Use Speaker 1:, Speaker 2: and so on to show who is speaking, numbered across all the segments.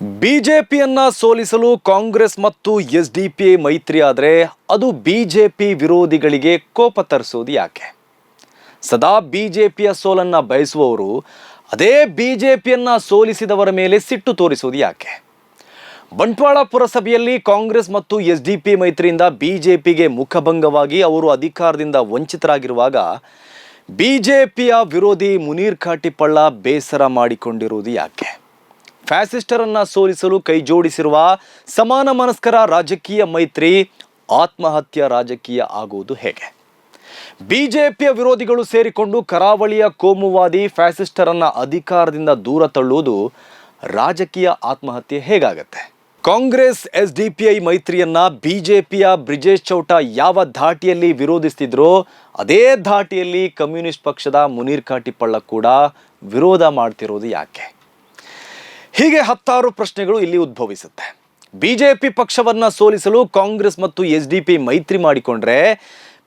Speaker 1: ಬಿಜೆಪಿಯನ್ನ ಸೋಲಿಸಲು ಕಾಂಗ್ರೆಸ್ ಮತ್ತು S D P ಮೈತ್ರಿ ಆದರೆ ಅದು ಬಿಜೆಪಿ ವಿರೋಧಿಗಳಿಗೆ ಕೋಪ ತರಿಸೋದು ಯಾಕೆ? ಸದಾ ಬಿಜೆಪಿಯ ಸೋಲನ್ನ ಬಯಸುವವರು ಅದೇ ಬಿಜೆಪಿಯನ್ನ ಸೋಲಿಸಿದವರ ಮೇಲೆ ಸಿಟ್ಟು ತೋರಿಸುವುದು ಯಾಕೆ? ಬಂಟ್ವಾಳ ಪುರಸಭೆಯಲ್ಲಿ ಕಾಂಗ್ರೆಸ್ ಮತ್ತು ಎಸ್ ಡಿ ಪಿ ಮೈತ್ರಿಯಿಂದ ಬಿಜೆಪಿಗೆ ಮುಖಭಂಗವಾಗಿ ಅವರು ಅಧಿಕಾರದಿಂದ ವಂಚಿತರಾಗಿರುವಾಗ ಬಿಜೆಪಿಯ ವಿರೋಧಿ ಮುನೀರ್ ಕಾಟಿಪಳ್ಳ ಬೇಸರ ಮಾಡಿಕೊಂಡಿರುವುದು ಯಾಕೆ? ಫ್ಯಾಸಿಸ್ಟರನ್ನ ಸೋಲಿಸಲು ಕೈಜೋಡಿಸಿರುವ ಸಮಾನ ಮನಸ್ಕರ ರಾಜಕೀಯ ಮೈತ್ರಿ ಆತ್ಮಹತ್ಯಾ ರಾಜಕೀಯ ಆಗುವುದು ಹೇಗೆ? ಬಿಜೆಪಿಯ ವಿರೋಧಿಗಳು ಸೇರಿಕೊಂಡು ಕರಾವಳಿಯ ಕೋಮುವಾದಿ ಫ್ಯಾಸಿಸ್ಟರನ್ನ ಅಧಿಕಾರದಿಂದ ದೂರ ತಳ್ಳುವುದು ರಾಜಕೀಯ ಆತ್ಮಹತ್ಯೆ ಹೇಗಾಗತ್ತೆ? Congress S D P I ಮೈತ್ರಿಯನ್ನ ಬಿಜೆಪಿಯ ಬ್ರಿಜೇಶ್ ಚೌಟ ಯಾವ ಧಾಟಿಯಲ್ಲಿ ವಿರೋಧಿಸ್ತಿದ್ರೋ ಅದೇ ಧಾಟಿಯಲ್ಲಿ ಕಮ್ಯುನಿಸ್ಟ್ ಪಕ್ಷದ ಮುನೀರ್ ಕಾಟಿಪಳ್ಳ ಕೂಡ ವಿರೋಧ ಮಾಡ್ತಿರೋದು ಯಾಕೆ? ಹೀಗೆ ಹತ್ತಾರು ಪ್ರಶ್ನೆಗಳು ಇಲ್ಲಿ ಉದ್ಭವಿಸುತ್ತೆ. ಬಿಜೆಪಿ ಪಕ್ಷವನ್ನ ಸೋಲಿಸಲು ಕಾಂಗ್ರೆಸ್ ಮತ್ತು ಎಸ್ ಡಿ ಪಿ ಮೈತ್ರಿ ಮಾಡಿಕೊಂಡ್ರೆ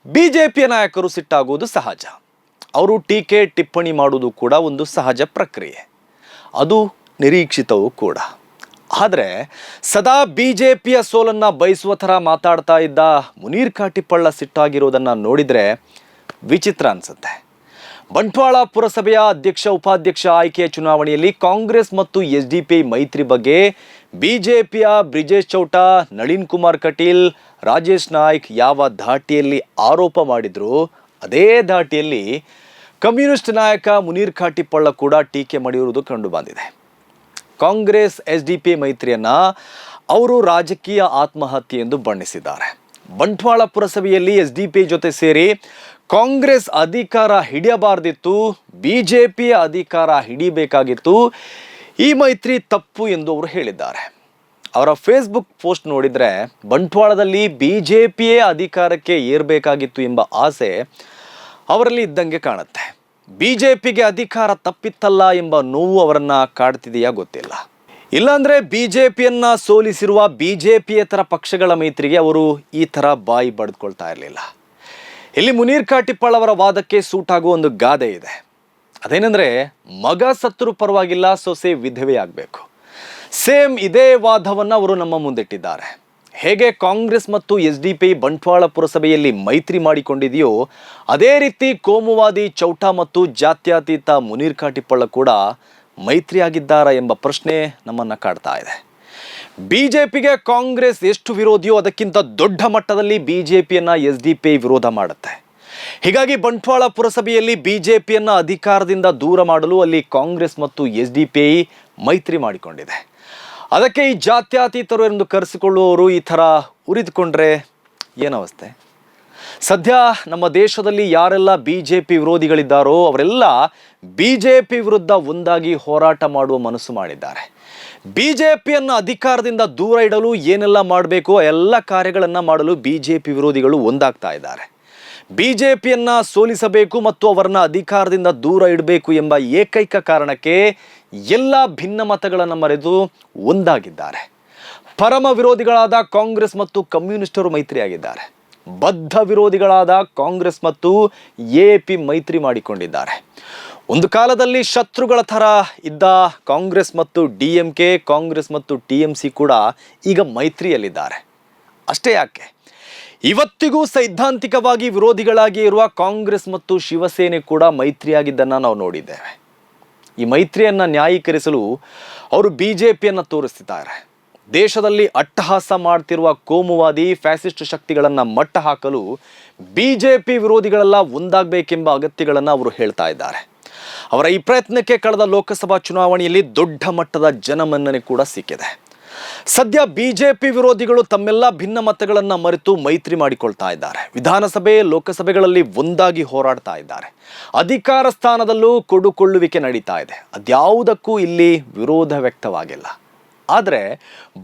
Speaker 1: ಬಿಜೆಪಿಯ ನಾಯಕರು ಸಿಟ್ಟಾಗುವುದು ಸಹಜ. ಅವರು ಟೀಕೆ, ಟಿಪ್ಪಣಿ ಮಾಡುವುದು ಕೂಡ ಒಂದು ಸಹಜ ಪ್ರಕ್ರಿಯೆ. ಅದು ನಿರೀಕ್ಷಿತವೂ ಕೂಡ. ಆದರೆ ಸದಾ ಬಿ ಜೆ ಪಿಯ ಸೋಲನ್ನು ಬಯಸುವ ಥರ ಮಾತಾಡ್ತಾ ಇದ್ದ ಮುನೀರ್ ಕಾಟಿಪಳ್ಳ ಸಿಟ್ಟಾಗಿರೋದನ್ನು ನೋಡಿದರೆ ವಿಚಿತ್ರ ಅನ್ಸುತ್ತೆ. ಬಂಟ್ವಾಳ ಪುರಸಭೆಯ ಅಧ್ಯಕ್ಷ, ಉಪಾಧ್ಯಕ್ಷ ಆಯ್ಕೆಯ ಚುನಾವಣೆಯಲ್ಲಿ ಕಾಂಗ್ರೆಸ್ ಮತ್ತು ಎಸ್ ಡಿ ಪಿ ಮೈತ್ರಿ ಬಗ್ಗೆ ಬಿಜೆಪಿಯ ಬ್ರಿಜೇಶ್ ಚೌಟ, ನಳಿನ್ ಕುಮಾರ್ ಕಟೀಲ್, ರಾಜೇಶ್ ನಾಯ್ಕ್ ಯಾವ ಧಾಟಿಯಲ್ಲಿ ಆರೋಪ ಮಾಡಿದ್ರು, ಅದೇ ಧಾಟಿಯಲ್ಲಿ ಕಮ್ಯುನಿಸ್ಟ್ ನಾಯಕ ಮುನೀರ್ ಖಾಟಿಪಳ್ಳ ಕೂಡ ಟೀಕೆ ಮಾಡಿರುವುದು ಕಂಡು ಬಂದಿದೆ ಕಾಂಗ್ರೆಸ್ ಎಸ್ ಡಿ ಪಿ ಮೈತ್ರಿಯನ್ನ ಅವರು ರಾಜಕೀಯ ಆತ್ಮಹತ್ಯೆ ಎಂದು ಬಣ್ಣಿಸಿದ್ದಾರೆ. ಬಂಟ್ವಾಳ ಪುರಸಭೆಯಲ್ಲಿ ಎಸ್ ಡಿ ಪಿ ಜೊತೆ ಸೇರಿ ಕಾಂಗ್ರೆಸ್ ಅಧಿಕಾರ ಹಿಡಿಯಬಾರ್ದಿತ್ತು ಬಿ ಜೆ ಪಿಯ ಅಧಿಕಾರ ಹಿಡಿಬೇಕಾಗಿತ್ತು. ಈ ಮೈತ್ರಿ ತಪ್ಪು ಎಂದು ಅವರು ಹೇಳಿದ್ದಾರೆ. ಅವರ ಫೇಸ್ಬುಕ್ ಪೋಸ್ಟ್ ನೋಡಿದರೆ, ಬಂಟ್ವಾಳದಲ್ಲಿ ಬಿ ಜೆ ಪಿಯೇ ಅಧಿಕಾರಕ್ಕೆ ಏರಬೇಕಾಗಿತ್ತು ಎಂಬ ಆಸೆ ಅವರಲ್ಲಿ ಇದ್ದಂಗೆ ಕಾಣುತ್ತೆ. ಬಿ ಜೆ ಪಿಗೆ ಅಧಿಕಾರ ತಪ್ಪಿತ್ತಲ್ಲ ಎಂಬ ನೋವು ಅವರನ್ನು ಕಾಡ್ತಿದೆಯಾ ಗೊತ್ತಿಲ್ಲ. ಇಲ್ಲಾಂದರೆ ಬಿ ಜೆ ಪಿಯನ್ನು ಸೋಲಿಸಿರುವ ಬಿ ಜೆ ಪಿಯೇತರ ಪಕ್ಷಗಳ ಮೈತ್ರಿಗೆ ಅವರು ಈ ಥರ ಬಾಯಿ ಬಡ್ದುಕೊಳ್ತಾ ಇರಲಿಲ್ಲ. ಇಲ್ಲಿ ಮುನೀರ್ ಕಾಟಿಪ್ಪಾಳ್ ಅವರ ವಾದಕ್ಕೆ ಸೂಟ್ ಆಗುವ ಒಂದು ಗಾದೆ ಇದೆ. ಅದೇನೆಂದರೆ, ಮಗ ಸತ್ತರೂ ಪರವಾಗಿಲ್ಲ, ಸೊಸೆ ವಿಧವೆ ಆಗಬೇಕು. ಸೇಮ್ ಇದೇ ವಾದವನ್ನು ಅವರು ನಮ್ಮ ಮುಂದಿಟ್ಟಿದ್ದಾರೆ. ಹೇಗೆ ಕಾಂಗ್ರೆಸ್ ಮತ್ತು ಎಸ್ ಡಿ ಪಿ ಬಂಟ್ವಾಳ ಪುರಸಭೆಯಲ್ಲಿ ಮೈತ್ರಿ ಮಾಡಿಕೊಂಡಿದೆಯೋ, ಅದೇ ರೀತಿ ಕೋಮುವಾದಿ ಚೌಟ ಮತ್ತು ಜಾತ್ಯತೀತ ಮುನೀರ್ ಕಾಟಿಪ್ಪಳ್ಳ ಕೂಡ ಮೈತ್ರಿಯಾಗಿದ್ದಾರಾ ಎಂಬ ಪ್ರಶ್ನೆ ನಮ್ಮನ್ನು ಕಾಡ್ತಾ ಇದೆ. ಬಿಜೆಪಿಗೆ ಕಾಂಗ್ರೆಸ್ ಎಷ್ಟು ವಿರೋಧಿಯೋ ಅದಕ್ಕಿಂತ ದೊಡ್ಡ ಮಟ್ಟದಲ್ಲಿ ಬಿಜೆಪಿಯನ್ನ ಎಸ್ ಡಿ ಪಿ ವಿರೋಧ ಮಾಡುತ್ತೆ. ಹೀಗಾಗಿ ಬಂಟ್ವಾಳ ಪುರಸಭೆಯಲ್ಲಿ ಬಿಜೆಪಿಯನ್ನ ಅಧಿಕಾರದಿಂದ ದೂರ ಮಾಡಲು ಅಲ್ಲಿ ಕಾಂಗ್ರೆಸ್ ಮತ್ತು ಎಸ್ ಡಿ ಪಿ ಮೈತ್ರಿ ಮಾಡಿಕೊಂಡಿದೆ. ಅದಕ್ಕೆ ಈ ಜಾತ್ಯತೀತರು ಎಂದು ಕರೆಸಿಕೊಳ್ಳುವವರು ಈ ಥರ ಉರಿದುಕೊಂಡ್ರೆ ಏನವಸ್ಥೆ ಸದ್ಯ ನಮ್ಮ ದೇಶದಲ್ಲಿ ಯಾರೆಲ್ಲ ಬಿ ಜೆ ಪಿ ವಿರೋಧಿಗಳಿದ್ದಾರೋ ಅವರೆಲ್ಲ ಬಿ ಜೆ ಪಿ ವಿರುದ್ಧ ಒಂದಾಗಿ ಹೋರಾಟ ಮಾಡುವ ಮನಸ್ಸು ಮಾಡಿದ್ದಾರೆ. ಬಿ ಜೆ ಪಿಯನ್ನು ಅಧಿಕಾರದಿಂದ ದೂರ ಇಡಲು ಏನೆಲ್ಲ ಮಾಡಬೇಕು, ಎಲ್ಲ ಕಾರ್ಯಗಳನ್ನು ಮಾಡಲು ಬಿ ಜೆ ಪಿ ವಿರೋಧಿಗಳು ಒಂದಾಗ್ತಾ ಇದ್ದಾರೆ. ಬಿ ಜೆ ಪಿಯನ್ನು ಸೋಲಿಸಬೇಕು ಮತ್ತು ಅವರನ್ನ ಅಧಿಕಾರದಿಂದ ದೂರ ಇಡಬೇಕು ಎಂಬ ಏಕೈಕ ಕಾರಣಕ್ಕೆ ಎಲ್ಲ ಭಿನ್ನ ಮತಗಳನ್ನು ಮರೆತು ಒಂದಾಗಿದ್ದಾರೆ. ಪರಮ ವಿರೋಧಿಗಳಾದ ಕಾಂಗ್ರೆಸ್ ಮತ್ತು ಕಮ್ಯುನಿಸ್ಟರು ಮೈತ್ರಿಯಾಗಿದ್ದಾರೆ. ಬದ್ಧ ವಿರೋಧಿಗಳಾದ ಕಾಂಗ್ರೆಸ್ ಮತ್ತು ಎ ಪಿ ಮೈತ್ರಿ ಮಾಡಿಕೊಂಡಿದ್ದಾರೆ. ಒಂದು ಕಾಲದಲ್ಲಿ ಶತ್ರುಗಳ ಥರ ಇದ್ದ ಕಾಂಗ್ರೆಸ್ ಮತ್ತು ಡಿ ಎಂ ಕೆ, ಕಾಂಗ್ರೆಸ್ ಮತ್ತು ಟಿ ಎಂ ಸಿ ಕೂಡ ಈಗ ಮೈತ್ರಿಯಲ್ಲಿದ್ದಾರೆ. ಅಷ್ಟೇ ಯಾಕೆ? ಇವತ್ತಿಗೂ ಸೈದ್ಧಾಂತಿಕವಾಗಿ ವಿರೋಧಿಗಳಾಗಿ ಇರುವ ಕಾಂಗ್ರೆಸ್ ಮತ್ತು ಶಿವಸೇನೆ ಕೂಡ ಮೈತ್ರಿಯಾಗಿದ್ದನ್ನು ನಾವು ನೋಡಿದ್ದೇವೆ. ಈ ಮೈತ್ರಿಯನ್ನು ನ್ಯಾಯೀಕರಿಸಲು ಅವರು ಬಿ ಜೆ ಪಿಯನ್ನು ತೋರಿಸ್ತಿದ್ದಾರೆ. ದೇಶದಲ್ಲಿ ಅಟ್ಟಹಾಸ ಮಾಡ್ತಿರುವ ಕೋಮುವಾದಿ ಫ್ಯಾಸಿಸ್ಟ್ ಶಕ್ತಿಗಳನ್ನು ಮಟ್ಟ ಹಾಕಲು ಬಿ ಜೆ ಪಿ ವಿರೋಧಿಗಳೆಲ್ಲ ಒಂದಾಗಬೇಕೆಂಬ ಅಗತ್ಯಗಳನ್ನು ಅವರು ಹೇಳ್ತಾ ಇದ್ದಾರೆ. ಅವರ ಈ ಪ್ರಯತ್ನಕ್ಕೆ ಕಳೆದ ಲೋಕಸಭಾ ಚುನಾವಣೆಯಲ್ಲಿ ದೊಡ್ಡ ಮಟ್ಟದ ಜನಮನ್ನಣೆ ಕೂಡ ಸಿಕ್ಕಿದೆ. ಸದ್ಯ ಬಿಜೆಪಿ ವಿರೋಧಿಗಳು ತಮ್ಮೆಲ್ಲ ಭಿನ್ನ ಮತಗಳನ್ನು ಮರೆತು ಮೈತ್ರಿ ಮಾಡಿಕೊಳ್ತಾ ಇದ್ದಾರೆ. ವಿಧಾನಸಭೆ, ಲೋಕಸಭೆಗಳಲ್ಲಿ ಒಂದಾಗಿ ಹೋರಾಡ್ತಾ ಇದ್ದಾರೆ. ಅಧಿಕಾರ ಸ್ಥಾನದಲ್ಲೂ ಕೊಡುಕೊಳ್ಳುವಿಕೆ ನಡೀತಾ ಇದೆ. ಅದ್ಯಾವುದಕ್ಕೂ ಇಲ್ಲಿ ವಿರೋಧ ವ್ಯಕ್ತವಾಗಿಲ್ಲ. ಆದರೆ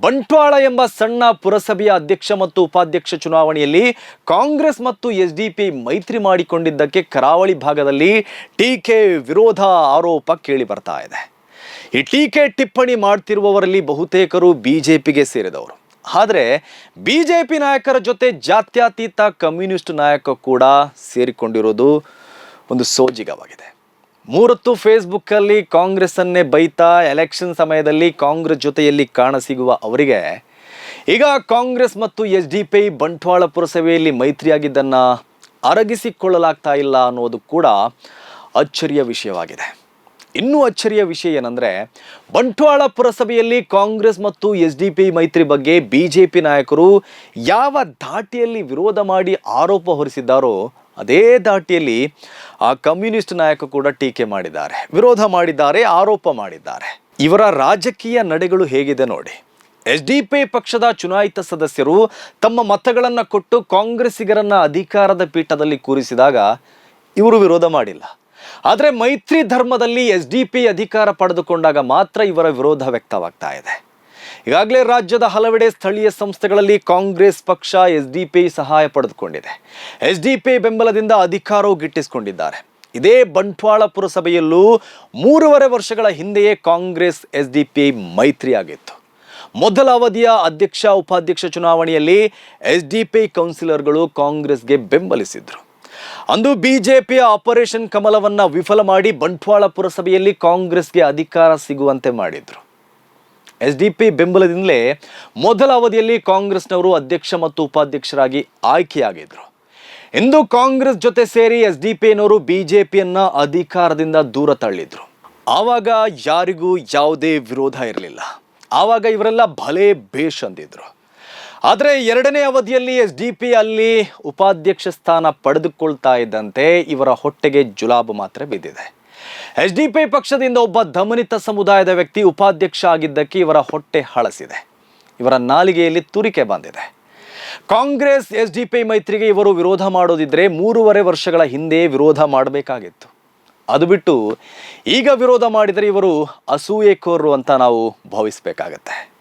Speaker 1: ಬಂಟ್ವಾಳ ಎಂಬ ಸಣ್ಣ ಪುರಸಭೆಯ ಅಧ್ಯಕ್ಷ ಮತ್ತು ಉಪಾಧ್ಯಕ್ಷ ಚುನಾವಣೆಯಲ್ಲಿ ಕಾಂಗ್ರೆಸ್ ಮತ್ತು ಎಸ್ ಡಿ ಪಿ ಮೈತ್ರಿ ಮಾಡಿಕೊಂಡಿದ್ದಕ್ಕೆ ಕರಾವಳಿ ಭಾಗದಲ್ಲಿ ಟೀಕೆ ವಿರೋಧ ಆರೋಪ ಕೇಳಿ ಬರ್ತಾ ಇದೆ. ಈ ಟೀಕೆ ಟಿಪ್ಪಣಿ ಮಾಡ್ತಿರುವವರಲ್ಲಿ ಬಹುತೇಕರು ಬಿಜೆಪಿಗೆ ಸೇರಿದವರು. ಆದರೆ ಬಿಜೆಪಿ ನಾಯಕರ ಜೊತೆ ಜಾತ್ಯತೀತ ಕಮ್ಯುನಿಸ್ಟ್ ನಾಯಕ ಕೂಡ ಸೇರಿಕೊಂಡಿರೋದು ಒಂದು ಸೋಜಿಗವಾಗಿದೆ. ಮೂರತ್ತು ಫೇಸ್ಬುಕ್ಕಲ್ಲಿ ಕಾಂಗ್ರೆಸ್ಸನ್ನೇ ಬೈತಾ ಎಲೆಕ್ಷನ್ ಸಮಯದಲ್ಲಿ ಕಾಂಗ್ರೆಸ್ ಜೊತೆಯಲ್ಲಿ ಕಾಣಸಿಗುವ ಅವರಿಗೆ, ಈಗ ಕಾಂಗ್ರೆಸ್ ಮತ್ತು ಎಸ್ ಡಿ ಪಿ ಬಂಟ್ವಾಳ ಪುರಸಭೆಯಲ್ಲಿ ಮೈತ್ರಿಯಾಗಿದ್ದನ್ನ ಅರಗಿಸಿಕೊಳ್ಳಲಾಗ್ತಾ ಇಲ್ಲ ಅನ್ನೋದು ಕೂಡ ಅಚ್ಚರಿಯ ವಿಷಯವಾಗಿದೆ. ಇನ್ನೂ ಅಚ್ಚರಿಯ ವಿಷಯ ಏನಂದ್ರೆ, ಬಂಟ್ವಾಳ ಪುರಸಭೆಯಲ್ಲಿ ಕಾಂಗ್ರೆಸ್ ಮತ್ತು ಎಸ್ ಡಿ ಪಿ ಮೈತ್ರಿ ಬಗ್ಗೆ ಬಿಜೆಪಿ ನಾಯಕರು ಯಾವ ಧಾಟಿಯಲ್ಲಿ ವಿರೋಧ ಮಾಡಿ ಆರೋಪ ಹೊರಿಸಿದ್ದಾರೋ ಅದೇ ದಾಟಿಯಲ್ಲಿ ಆ ಕಮ್ಯುನಿಸ್ಟ್ ನಾಯಕ ಕೂಡ ಟೀಕೆ ಮಾಡಿದ್ದಾರೆ, ವಿರೋಧ ಮಾಡಿದ್ದಾರೆ, ಆರೋಪ ಮಾಡಿದ್ದಾರೆ. ಇವರ ರಾಜಕೀಯ ನಡೆಗಳು ಹೇಗಿದೆ ನೋಡಿ. ಎಸ್ ಡಿ ಪಿ ಪಕ್ಷದ ಚುನಾಯಿತ ಸದಸ್ಯರು ತಮ್ಮ ಮತಗಳನ್ನು ಕೊಟ್ಟು ಕಾಂಗ್ರೆಸ್ಸಿಗರನ್ನ ಅಧಿಕಾರದ ಪೀಠದಲ್ಲಿ ಕೂರಿಸಿದಾಗ ಇವರು ವಿರೋಧ ಮಾಡಿಲ್ಲ. ಆದರೆ ಮೈತ್ರಿ ಧರ್ಮದಲ್ಲಿ ಎಸ್ ಡಿ ಪಿ ಅಧಿಕಾರ ಪಡೆದುಕೊಂಡಾಗ ಮಾತ್ರ ಇವರ ವಿರೋಧ ವ್ಯಕ್ತವಾಗ್ತಾ ಇದೆ. ಈಗಾಗಲೇ ರಾಜ್ಯದ ಹಲವೆಡೆ ಸ್ಥಳೀಯ ಸಂಸ್ಥೆಗಳಲ್ಲಿ ಕಾಂಗ್ರೆಸ್ ಪಕ್ಷ ಎಸ್ ಡಿ ಪಿ ಸಹಾಯ ಪಡೆದುಕೊಂಡಿದೆ. ಎಸ್ ಡಿ ಪಿ ಬೆಂಬಲದಿಂದ ಅಧಿಕಾರವು ಗಿಟ್ಟಿಸಿಕೊಂಡಿದ್ದಾರೆ. ಇದೇ ಬಂಟ್ವಾಳ ಪುರಸಭೆಯಲ್ಲೂ ಮೂರುವರೆ ವರ್ಷಗಳ ಹಿಂದೆಯೇ ಕಾಂಗ್ರೆಸ್ ಎಸ್ ಡಿ ಪಿ ಮೈತ್ರಿಯಾಗಿತ್ತು. ಮೊದಲ ಅವಧಿಯ ಅಧ್ಯಕ್ಷ, ಉಪಾಧ್ಯಕ್ಷ ಚುನಾವಣೆಯಲ್ಲಿ ಎಸ್ ಡಿ ಪಿ ಕೌನ್ಸಿಲರ್ಗಳು ಕಾಂಗ್ರೆಸ್ಗೆ ಬೆಂಬಲಿಸಿದ್ರು. ಅಂದು ಬಿಜೆಪಿಯ ಆಪರೇಷನ್ ಕಮಲವನ್ನ ವಿಫಲ ಮಾಡಿ ಬಂಟ್ವಾಳ ಪುರಸಭೆಯಲ್ಲಿ ಕಾಂಗ್ರೆಸ್ಗೆ ಅಧಿಕಾರ ಸಿಗುವಂತೆ ಮಾಡಿದ್ರು. ಎಸ್ ಡಿ ಪಿ ಬೆಂಬಲದಿಂದಲೇ ಮೊದಲ ಅವಧಿಯಲ್ಲಿ ಕಾಂಗ್ರೆಸ್ನವರು ಅಧ್ಯಕ್ಷ ಮತ್ತು ಉಪಾಧ್ಯಕ್ಷರಾಗಿ ಆಯ್ಕೆಯಾಗಿದ್ದರು ಇಂದು ಕಾಂಗ್ರೆಸ್ ಜೊತೆ ಸೇರಿ ಎಸ್ ಡಿ ಪಿನವರು ಬಿಜೆಪಿಯನ್ನ ಅಧಿಕಾರದಿಂದ ದೂರ ತಳ್ಳಿದ್ರು. ಆವಾಗ ಯಾರಿಗೂ ಯಾವುದೇ ವಿರೋಧ ಇರಲಿಲ್ಲ. ಆವಾಗ ಇವರೆಲ್ಲ ಭಲೇ ಬೇಷ್ ಅಂದಿದ್ರು. ಆದರೆ ಎರಡನೇ ಅವಧಿಯಲ್ಲಿ ಎಸ್ ಡಿ ಪಿ ಅಲ್ಲಿ ಉಪಾಧ್ಯಕ್ಷ ಸ್ಥಾನ ಪಡೆದುಕೊಳ್ತಾ ಇದ್ದಂತೆ ಇವರ ಹೊಟ್ಟೆಗೆ ಜುಲಾಬು ಮಾತ್ರ ಬಿದ್ದಿದೆ. ಎಸ್ ಡಿ ಪಿ ಪಕ್ಷದಿಂದ ಒಬ್ಬ ದಮನಿತ ಸಮುದಾಯದ ವ್ಯಕ್ತಿ ಉಪಾಧ್ಯಕ್ಷ ಆಗಿದ್ದಕ್ಕೆ ಇವರ ಹೊಟ್ಟೆ ಹಳಸಿದೆ. ಇವರ ನಾಲಿಗೆಯಲ್ಲಿ ತುರಿಕೆ ಬಂದಿದೆ. ಕಾಂಗ್ರೆಸ್ ಎಸ್ ಡಿ ಪಿ ಮೈತ್ರಿಗೆ ಇವರು ವಿರೋಧ ಮಾಡೋದಿದ್ರೆ ಮೂರುವರೆ ವರ್ಷಗಳ ಹಿಂದೆ ವಿರೋಧ ಮಾಡಬೇಕಾಗಿತ್ತು. ಅದು ಬಿಟ್ಟು ಈಗ ವಿರೋಧ ಮಾಡಿದರೆ ಇವರು ಅಸೂಯೆಕೋರರು ಅಂತ ನಾವು ಭಾವಿಸಬೇಕಾಗತ್ತೆ.